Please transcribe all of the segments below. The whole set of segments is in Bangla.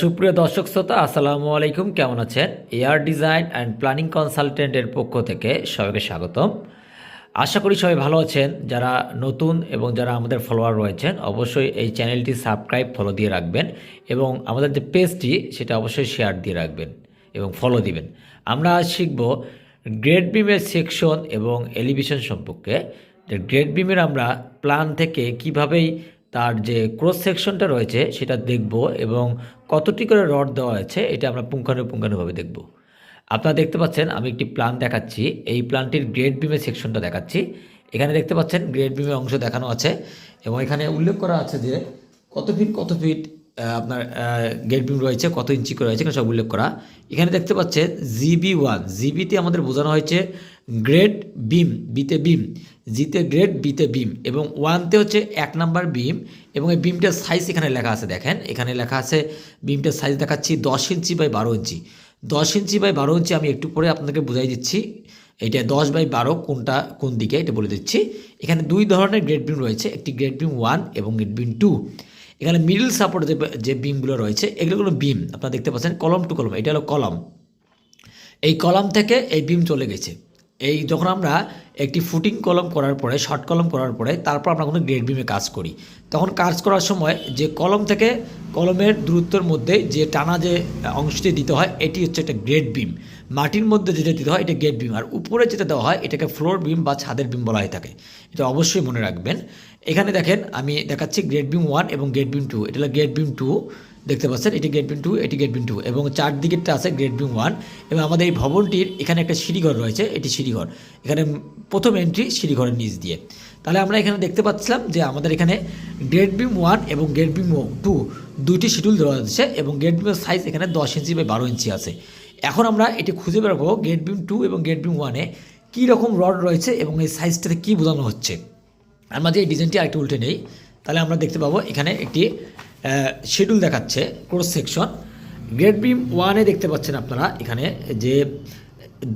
সুপ্রিয় দর্শক শ্রোতা, আসসালামু আলাইকুম। কেমন আছেন? এয়ার ডিজাইন অ্যান্ড প্ল্যানিং কনসালটেন্টের পক্ষ থেকে সবাইকে স্বাগতম। আশা করি সবাই ভালো আছেন। যারা নতুন এবং যারা আমাদের ফলোয়ার রয়েছেন, অবশ্যই এই চ্যানেলটি সাবস্ক্রাইব, ফলো দিয়ে রাখবেন এবং আমাদের যে পেজটি, সেটা অবশ্যই শেয়ার দিয়ে রাখবেন এবং ফলো দিবেন। আমরা আজ শিখব গ্রেড বিমের সেকশন এবং এলিভেশন সম্পর্কে। গ্রেড বিমের আমরা প্ল্যান থেকে কিভাবেই তার যে ক্রস সেকশনটা রয়েছে, সেটা দেখব এবং কতটি করে রড দেওয়া আছে এটা আমরা পুঙ্খানুপুঙ্খানুভাবে দেখব। আপনারা দেখতে পাচ্ছেন, আমি একটি প্ল্যান দেখাচ্ছি। এই প্ল্যানটির গ্রেড বিমের সেকশনটা দেখাচ্ছি। এখানে দেখতে পাচ্ছেন গ্রেড বিমের অংশ দেখানো আছে এবং এখানে উল্লেখ করা আছে যে কত ফিট কত ফিট আপনার গেট বিম রয়েছে, কত ইঞ্চি করে রয়েছে, এখানে সব উল্লেখ করা। এখানে দেখতে পাচ্ছেন জিবি ওয়ান জিবিতে আমাদের বোঝানো হয়েছে গ্রেড বিম, বিতে বিম, জিতে গ্রেড বিতে বিম এবং ওয়ানতে হচ্ছে এক নাম্বার বিম এবং এই বিমটার সাইজ এখানে লেখা আছে, দেখেন, এখানে লেখা আছে, বিমটার সাইজ দেখাচ্ছি দশ ইঞ্চি বাই বারো ইঞ্চি। দশ ইঞ্চি বাই বারো ইঞ্চি আমি একটু পরে আপনাকে বোঝাই দিচ্ছি, এটা দশ বাই বারো কোনটা, কোন দিকে, এটা বলে দিচ্ছি। এখানে দুই ধরনের গ্রেড বিম রয়েছে, একটি গ্রেড বিম ওয়ান এবং গ্রেড বিম টু এখানে মিডল সাপোর্ট যে যে বিমগুলো রয়েছে, এগুলো হলো বিম, আপনারা দেখতে পাচ্ছেন, কলম টু কলম, এটা হলো কলম। এই কলম থেকে এই বিম চলে গেছে। এই যখন আমরা একটি ফুটিং কলম করার পরে শর্ট কলম করার পরে, তারপর আমরা কোনো গ্রেড বিমে কাজ করি। তখন কাজ করার সময় যে কলম থেকে কলমের দূরত্বের মধ্যে যে টানা যে অংশটি দিতে হয়, এটি হচ্ছে একটা গ্রেড বিম মাটির মধ্যে যেটা দিতে হয়, এটা গ্রেড বিম আর উপরে যেটা দেওয়া হয়, এটাকে ফ্লোর বিম বা ছাদের বিম বলা হয়ে থাকে। এটা অবশ্যই মনে রাখবেন। এখানে দেখেন, আমি দেখাচ্ছি গ্রেড বিম ওয়ান এবং গ্রেড বিম টু এটা হলো গ্রেড বিম টু দেখতে পাচ্ছেন, এটি গেট বিম টু এটি গেট বিম টু এবং চারদিকেরটা আছে গ্রেড বিম ওয়ান এবং আমাদের এই ভবনটির এখানে একটা সিঁড়িঘর রয়েছে, এটি সিঁড়িঘর। এখানে প্রথম এন্ট্রি সিঁড়িঘরের নিচ দিয়ে। তাহলে আমরা এখানে দেখতে পাচ্ছিলাম যে আমাদের এখানে গ্রেড বিম ওয়ান এবং গ্রেড বিম টু দুইটি শিডিউল দেওয়া আছে এবং গ্রেড বিমের সাইজ এখানে দশ ইঞ্চি বা বারো ইঞ্চি আছে। এখন আমরা এটি খুঁজে বেরোবো গ্রেড বিম টু এবং গ্রেড বিম ওয়ানে কী রকম রড রয়েছে এবং এই সাইজটাতে কী বোঝানো হচ্ছে। আমরা যে এই ডিজাইনটি আরেকটু উল্টে নেই। তাহলে আমরা দেখতে পাবো এখানে একটি শিডিউল দেখাচ্ছে ক্রস সেকশন গ্রেড বিম ওয়ানে দেখতে পাচ্ছেন আপনারা এখানে যে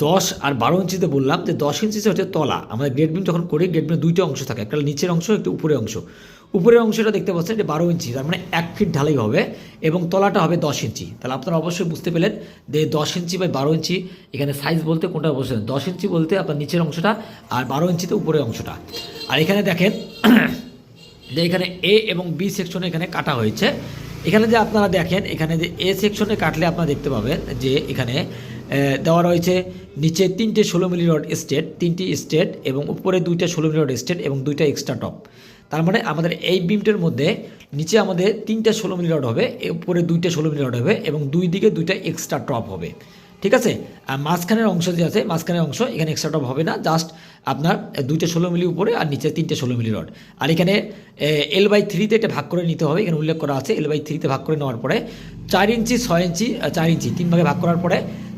দশ আর বারো ইঞ্চিতে বললাম, যে দশ ইঞ্চিতে হচ্ছে তলা। আমাদের গ্রেড বিম যখন করি গ্রেড বিমে দুইটা অংশ থাকে, একটা নিচের অংশ, একটা উপরের অংশ। উপরের অংশটা দেখতে পাচ্ছেন এটা বারো ইঞ্চি, তার মানে এক ফিট ঢালাই হবে এবং তলাটা হবে দশ ইঞ্চি। তাহলে আপনারা অবশ্যই বুঝতে পেলেন যে দশ ইঞ্চি বাই বারো ইঞ্চি, এখানে সাইজ বলতে কোনটা বলছেন দশ ইঞ্চি বলতে আপনার নিচের অংশটা আর বারো ইঞ্চিতে উপরের অংশটা। আর এখানে দেখেন যে এখানে এ এবং বি সেকশনে এখানে কাটা হয়েছে। এখানে যে আপনারা দেখেন, এখানে যে এ সেকশনে কাটলে আপনারা দেখতে পাবেন যে এখানে দেওয়া রয়েছে নিচে তিনটে ষোলো মিলি রড স্টেট, তিনটি স্টেট এবং উপরে দুইটা ষোলো মিলি রড স্টেট এবং দুইটা এক্সট্রা টপ। তার মানে আমাদের এই বিমটার মধ্যে নিচে আমাদের তিনটা ষোলো মিলি রড হবে উপরে দুইটা ষোলো মিলি রড হবে এবং দুই দিকে দুইটা এক্সট্রা টপ হবে। ঠিক আছে? আর মাঝখানের অংশ যে আছে, মাঝখানের অংশ, এখানে এক্সট্রা টপ হবে না জাস্ট আপনার দুইটা ষোলো মিলি উপরে আর নিচে তিনটে ষোলো মিলি রড। আর এখানে এল বাই থ্রিতে এটা ভাগ করে নিতে হবে, এখানে উল্লেখ করা আছে এল বাই থ্রিতে ভাগ করে নেওয়ার পরে চার ইঞ্চি, ছয় ইঞ্চি চার ইঞ্চি, তিন ভাগে ভাগ করার পরে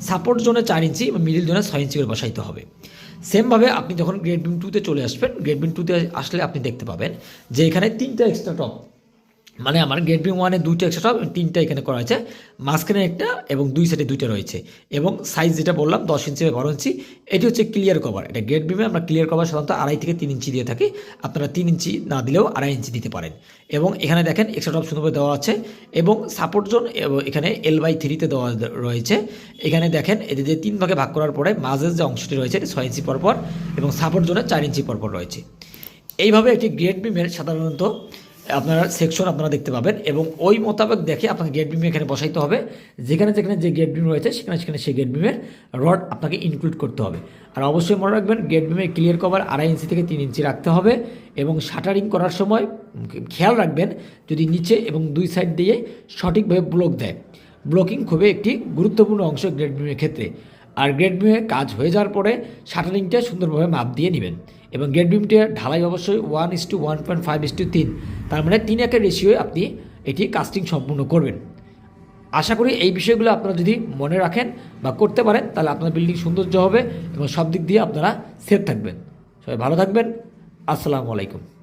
সাপোর্ট জোনে চার ইঞ্চি এবং মিডিল জোনে ছয় ইঞ্চি করে বসাইতে হবে। সেমভাবে আপনি যখন গ্রেড বিম টুতে চলে আসবেন গ্রেড বিম টুতে আসলে আপনি দেখতে পাবেন যে এখানে তিনটা এক্সট্রা টপ মানে আমার গেট বিম ওয়ানে দুইটা টপ তিনটা এখানে করা হয়েছে। মাঝখানে একটা এবং দুই সাইডে দুইটা রয়েছে। এবং সাইজ যেটা বললাম, দশ ইঞ্চি বা বারো ইঞ্চি এটি হচ্ছে ক্লিয়ার কভার এটা গেট বিমে আমরা ক্লিয়ার কভার সাধারণত আড়াই থেকে তিন ইঞ্চি দিয়ে থাকি। আপনারা তিন ইঞ্চি না দিলেও আড়াই ইঞ্চি দিতে পারেন। এবং এখানে দেখেন এক্সট্রা টপ সুন্দরভাবে দেওয়া আছে। এবং সাপোর্ট জোন এখানে এল বাই থ্রিতে দেওয়া রয়েছে। এখানে দেখেন এদের যে তিন ভাগে ভাগ করার পরে মাঝের যে অংশটি রয়েছে, এটি ছয় ইঞ্চি পরপর এবং সাপোর্ট জোনে চার ইঞ্চি পরপর রয়েছে। এইভাবে একটি গ্রেট বিমের সাধারণত আপনারা সেকশন আপনারা দেখতে পাবেন এবং ওই মোতাবেক দেখে আপনাকে গেট বিম এখানে বসাইতে হবে। যেখানে যেখানে যে গেট বিম রয়েছে, সেখানে সেখানে সেই গেট বিমের রড আপনাকে ইনক্লুড করতে হবে। আর অবশ্যই মনে রাখবেন গেট বিমের ক্লিয়ার কভার আড়াই ইঞ্চি থেকে তিন ইঞ্চি রাখতে হবে এবং শাটারিং করার সময় খেয়াল রাখবেন যদি নিচে এবং দুই সাইড দিয়ে সঠিকভাবে ব্লক দেয়। ব্লকিং খুবই একটি গুরুত্বপূর্ণ অংশ গ্রেড বিমের ক্ষেত্রে। আর গ্রেড বিমে কাজ হয়ে যাওয়ার পরে শাটারিংটা সুন্দরভাবে মাপ দিয়ে নেবেন। এবং গেট বিমটির ঢালাই অবশ্যই one is to one point five is to তিন তার মানে তিন একের রেশিওয়ে আপনি এটি কাস্টিং সম্পূর্ণ করবেন। আশা করি এই বিষয়গুলো আপনারা যদি মনে রাখেন বা করতে পারেন, তাহলে আপনার বিল্ডিং সৌন্দর্য হবে এবং সব দিক দিয়ে আপনারা সেফ থাকবেন। সবাই ভালো থাকবেন। আসসালামু আলাইকুম।